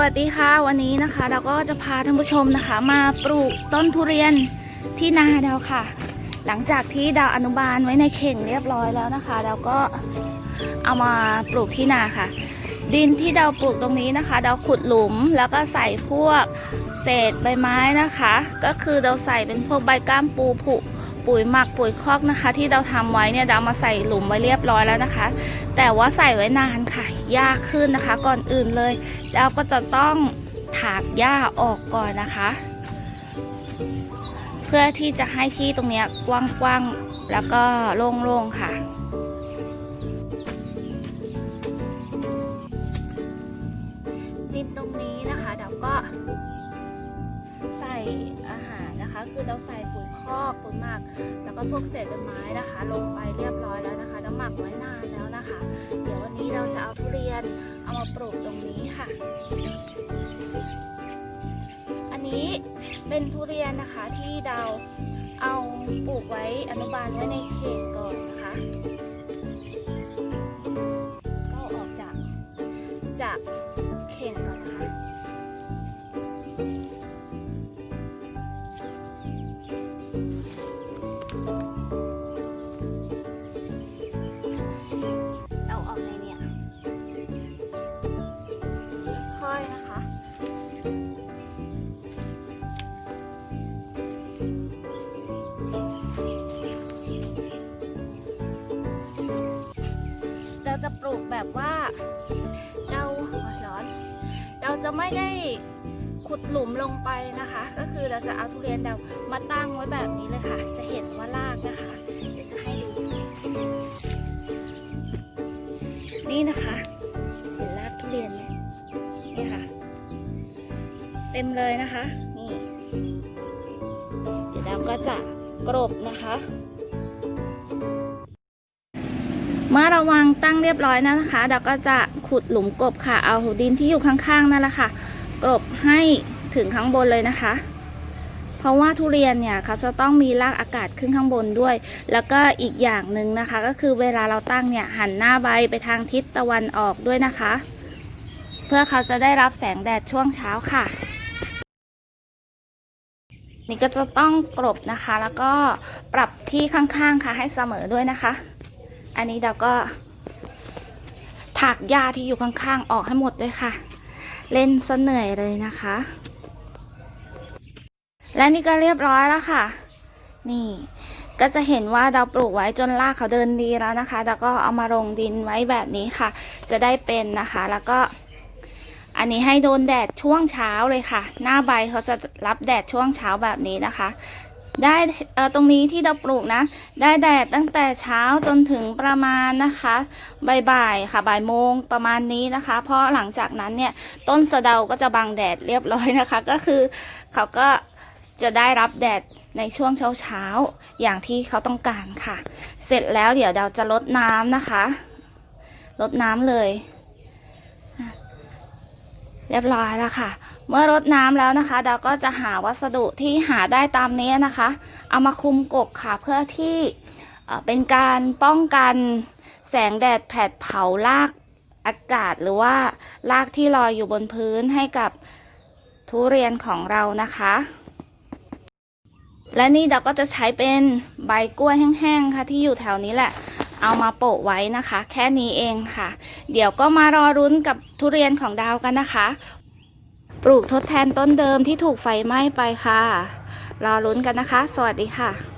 วัสดีค่ะวันนี้นะคะ เราก็จะพาท่านผู้ชมนะคะ มาปลูกต้นทุเรียนที่นาดาวค่ะ หลังจากที่ดาวอนุบาลไว้ในเข่งเรียบร้อยแล้วนะคะเดาก็เอามาปลูกที่นาค่ะ ดินที่ดาวปลูกตรงนี้นะคะดาวขุดหลุมแล้วก็ใส่พวกเศษใบไม้นะคะ ก็คือดาวใส่เป็นพวกใบก้ามปูผุ ปุ๋ยหมักปุ๋ยคอกนะคะ ที่เราทำไว้เนี่ยเรามาใส่หลุมไว้เรียบร้อยแล้วนะคะ แต่ว่าใส่ไว้นานค่ะยากขึ้นนะคะ ก่อนอื่นเลยเราก็จะต้องถากหญ้าออกก่อนนะคะ เพื่อที่จะให้ที่ตรงเนี้ยกว้างๆแล้วก็โล่งๆค่ะ คะคือเราใส่ปุ๋ยคอกปุ๋ยหมัก แล้วก็พวกเศษใบไม้นะคะ ลงไปเรียบร้อยแล้วนะคะน้ำหมักไว้นานแล้วนะคะ เดี๋ยววันนี้เราจะเอาทุเรียนเอามาปลูกตรงนี้ค่ะ อันนี้เป็นทุเรียนนะคะที่เราเอาปลูกไว้อนุบาลไว้ในเขตก่อน จะปลูกแบบว่าเราร้อน เราจะไม่ได้ขุดหลุมลงไปนะคะ ก็คือเราจะเอาทุเรียนเรามาตั้งไว้แบบนี้เลยค่ะ จะเห็นว่ารากนะคะ เดี๋ยวจะให้ดู นี่นะคะ เห็นรากทุเรียนไหมนี่ค่ะ เต็มเลยนะคะ นี่ เดี๋ยวเราก็จะกรบนะคะ เมื่อราวางตั้งเรียบร้อยแล้วนะคะ เราก็จะขุดหลุมกบค่ะ เอาดินที่อยู่ข้างๆนั่นแหละค่ะกรบให้ถึงข้างบนเลยนะคะ เพราะว่าทุเรียนเนี่ยเขาจะต้องมีรากอากาศขึ้นข้างบนด้วย แล้วก็อีกอย่างหนึ่งนะคะ ก็คือเวลาเราตั้งเนี่ยหันหน้าใบไปทางทิศตะวันออกด้วยนะคะ เพื่อเขาจะได้รับแสงแดดช่วงเช้าค่ะนี่ก็จะต้องกรบนะคะ แล้วก็ปรับที่ข้างๆค่ะให้เสมอด้วยนะคะ อันนี้เราก็ ถากหญ้าที่อยู่ข้างๆ ออกให้หมดด้วยค่ะ เล่นซะเหนื่อยเลยนะคะ และนี่ก็เรียบร้อยแล้วค่ะ นี่ก็จะเห็นว่าเราปลูกไว้จนรากเขาเดินดีแล้วนะคะ แล้วก็เอามาลงดินไว้แบบนี้ค่ะ จะได้เป็นนะคะ แล้วก็อันนี้ให้โดนแดดช่วงเช้าเลยค่ะ หน้าใบเขาจะรับแดดช่วงเช้าแบบนี้นะคะ ได้ตรงนี้ที่เราปลูกนะ ได้แดดตั้งแต่เช้าจนถึงประมาณนะคะบ่ายๆค่ะบ่ายโมงประมาณนี้นะคะ เพราะหลังจากนั้นเนี่ยต้นสะเดาก็จะบังแดดเรียบร้อยนะคะ ก็คือเขาก็จะได้รับแดดในช่วงเช้าๆอย่างที่เขาต้องการค่ะ เสร็จแล้วเดี๋ยวเราจะลดน้ำนะคะ ลดน้ำเลย เรียบร้อยแล้วค่ะ เมื่อรดน้ำแล้วนะคะ เราก็จะหาวัสดุที่หาได้ตามนี้นะคะ เอามาคุมกบค่ะเพื่อที่เป็นการป้องกันแสงแดดแผดเผารากอากาศหรือว่ารากที่ลอยอยู่บนพื้นให้กับทุเรียนของเรานะคะ และนี่เราก็จะใช้เป็นใบกล้วยแห้งๆค่ะที่อยู่แถวนี้แหละ เอามาโปะไว้นะคะ แค่นี้เองค่ะ เดี๋ยวก็มารอรุ้นกับทุเรียนของดาวกันนะคะ ลูกทดแทนต้นเดิมที่ถูกไฟไหม้ไปค่ะ รอรุ้นกันนะคะ สวัสดีค่ะ